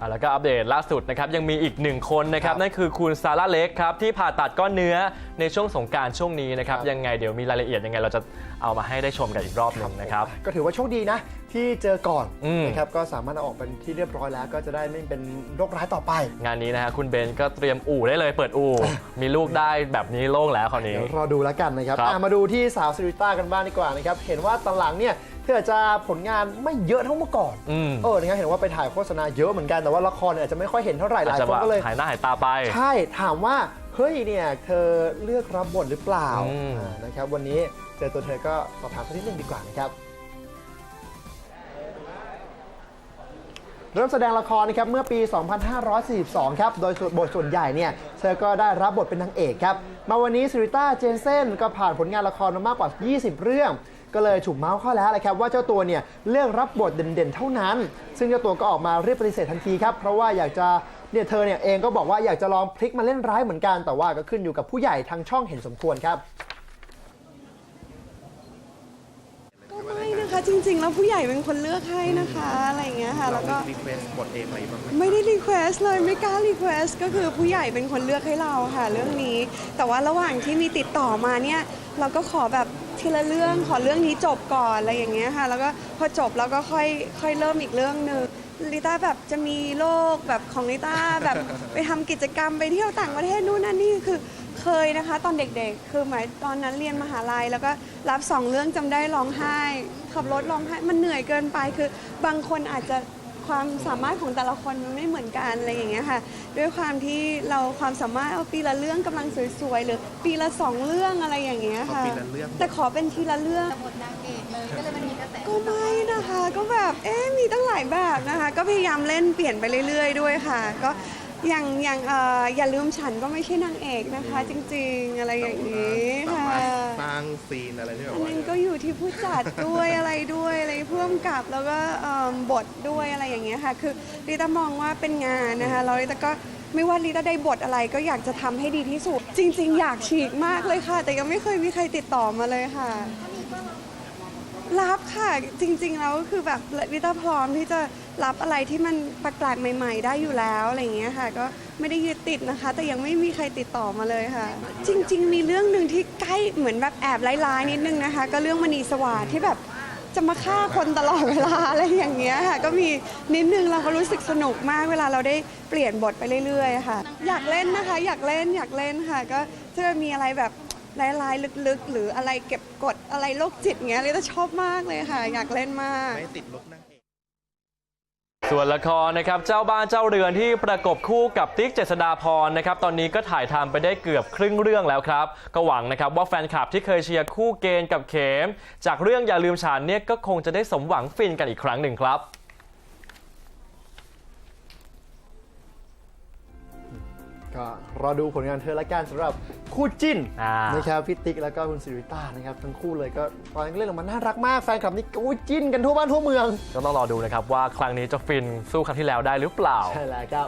อ่าแล้วก็อัปเดตล่าสุดนะครับยังมีอีกหนึ่งคนนะครับครับนั่นคือคุณซาร่าเล็กครับที่ผ่าตัดก้อนเนื้อในช่วงสงกรารช่วงนี้นะครับครับยังไงเดี๋ยวมีรายละเอียดยังไงเราจะเอามาให้ได้ชมกันอีกรอบหนึ่งนะครับก็ถือว่าโชคดีนะที่เจอก่อนอืมนะครับก็สามารถเอาออกเป็นที่เรียบร้อยแล้ว ก็จะได้ไม่เป็นโรคร้ายต่อไป งานนี้นะฮะคุณเบนก็เตรียมอู่ได้เลยเปิดอู่มีลูกได้แบบนี้โล่งแล้วคราวนี้เดี๋ยวรอดูแล้วกันนะครับครับอะมาดูที่สาวซิริต้ากันบ้างดีกว่านะครับเห็นว่าตอนหลังเนี่ย เธออาจจะผลงานไม่เยอะเท่าเมื่อก่อน อืมเออนะครับเห็นว่าไปถ่ายโฆษณาเยอะเหมือนกันแต่ว่าละครเนี่ยอาจจะไม่ค่อยเห็นเท่าไหร่หอาจลายจะคนแบบก็เลย หายหน้าหายตาไป ใช่ถามว่าเฮ้ยเนี่ยเธอเลือกรับบทหรือเปล่าอืม อ่านะครับ วันนี้เจอตัวเธอก็สอบถามสักนิดนึงดีกว่านะครับเริ่มแสดงละครนะครับเมื่อปี 2542 ครับ โดยส่วนบทส่วนใหญ่เนี่ยเธอก็ได้รับบทเป็นนางเอกครับ มาวันนี้ซิริต้าเจนเซนก็ผ่านผลงานละครมามากกว่า 20 เรื่อง ก็เลยถูกเมาส์เข้าแล้วแหละครับว่าเจ้าตัวเนี่ยเลือกรับบทเด่นๆเท่านั้น ซึ่งเจ้าตัวก็ออกมาเรียบปฏิเสธทันทีครับเพราะว่าอยากจะเนี่ยเธอเนี่ยเองก็บอกว่าอยากจะลองพลิกมาเล่นร้ายเหมือนกันแต่ว่าก็ขึ้นอยู่กับผู้ใหญ่ทางช่องเห็นสมควรครับ ก็ไม่นะ คะจริง ๆ แล้วผู้ใหญ่เป็นคนเลือกให้นะคะอะไรอย่างเงี้ยค่ะแล้วก็ รีเควสบทเองอะไรบ้างไหมไม่ได้รีเควสเลยไม่กล้ารีเควสก็คือผู้ใหญ่เป็นคนเลือกให้เราค่ะ เรื่องนี้ แต่ว่าระหว่างที่มีติดต่อมาเนี่ย เราก็ขอแบบทีละเรื่องขอเรื่องนี้จบก่อนอะไรอย่างเงี้ยค่ะ แล้วก็พอจบแล้วก็ค่อยค่อยเริ่มอีกเรื่องหนึ่ง ลิต้าแบบจะมีโลกแบบของลิต้าแบบไปทำกิจกรรมไปเที่ยวต่างประเทศนู่นนั่นนี่คือเคยนะคะ ตอนเด็กๆ คือหมายตอนนั้นเรียนมหาลัย แล้วก็รับสองเรื่องจำได้ร้องไห้ ขับรถร้องไห้มันเหนื่อยเกินไปคือบางคนอาจจะความสามารถของแต่ละคนมันไม่เหมือนกันอะไรอย่างเงี้ยค่ะด้วยความที่เราความสามารถเอาปีละเรื่องกำลังสวยๆหรือปีละสองเรื่องอะไรอย่างเงี้ยค่ะเอาปีละเรื่อง แต่ขอเป็นทีละเรื่อง บทนางเอกเลยก็เลยมันมีกระแสก็ไม่นะคะ ก็แบบเอ๊ะมีตั้งหลายแบบนะคะ ก็พยายามเล่นเปลี่ยนไปเรื่อย ๆ ด้วยค่ะ ก็อย่างอย่างเอ่ออย่าลืมฉันก็ไม่ใช่นางเอกนะคะ จริงๆอะไรอย่างนี้สาค่ะมารถสร้างซีนอะไรที่แบบอันว่านั้นก็อยู่ที่ผู้จัดด้วย อะไรด้วยอะไรเพิ่มกับแล้วก็เอิ่มบทด้วยอะไรอย่างเงี้ยค่ะ คือลิต้ามองว่าเป็นงานนะคะแล้วลิต้าก็ไม่ว่าลิต้าได้บทอะไรก็อยากจะทำให้ดีที่สุด จริง ๆ อยากฉีกมากเลยค่ะ แต่ยังไม่เคยมีใครติดต่อมาเลยค่ะ รับค่ะจริงๆแล้วก็คือแบบลิต้าพร้อมที่จะรับอะไรที่มันแปลกๆใหม่ ๆ ได้อยู่แล้วอะไรอย่างเงี้ยค่ะ ก็ไม่ได้ยึดติดนะคะ แต่ยังไม่มีใครติดต่อมาเลยค่ะ จริง ๆ มีเรื่องหนึ่งที่ใกล้เหมือนแบบแอบร้ายๆนิดนึงนะคะ ก็เรื่องมณีสวัสดที่แบบจะมาฆ่าคนตลอดเวลาอะไรอย่างเงี้ยค่ะ ก็มีนิดนึงเราก็รู้สึกสนุกมากเวลาเราได้เปลี่ยนบทไปเรื่อยๆค่ะ อยากเล่นนะคะ อยากเล่นอยากเล่นค่ะ ก็ถ้ามีอะไรแบบ ร้ายๆลึกๆ หรืออะไรเก็บกดอะไรโรคจิตเงี้ยเลยจะชอบมากเลยค่ะ อยากเล่นมาก ไม่ติดลุกนางเอกส่วนละครนะครับเจ้าบ้านเจ้าเรือนที่ประกบคู่กับติ๊กเจษดาพรนะครับตอนนี้ก็ถ่ายทำไปได้เกือบครึ่งเรื่องแล้วครับ ก็หวังนะครับว่าแฟนคลับที่เคยเชียร์คู่เกณฑ์กับเขม จากเรื่องอย่าลืมฉันเนี่ยก็คงจะได้สมหวังฟินกันอีกครั้งหนึ่งครับ ก็รอดูผลงานเธอละกันสำหรับคู่จิ้นอ่านนะครับพี่ติ๊กแล้วก็คุณสิริต้านะครับทั้งคู่เลยก็ตอนนี้เล่นออกมาน่ารักมากแฟนคลับนี่อุ้ยจิ้นกันทั่วบ้านทั่วเมืองก็ต้องรอดูนะครับว่าครั้งนี้จะฟินสู้ครั้งที่แล้วได้หรือเปล่า ใช่แล้วครับ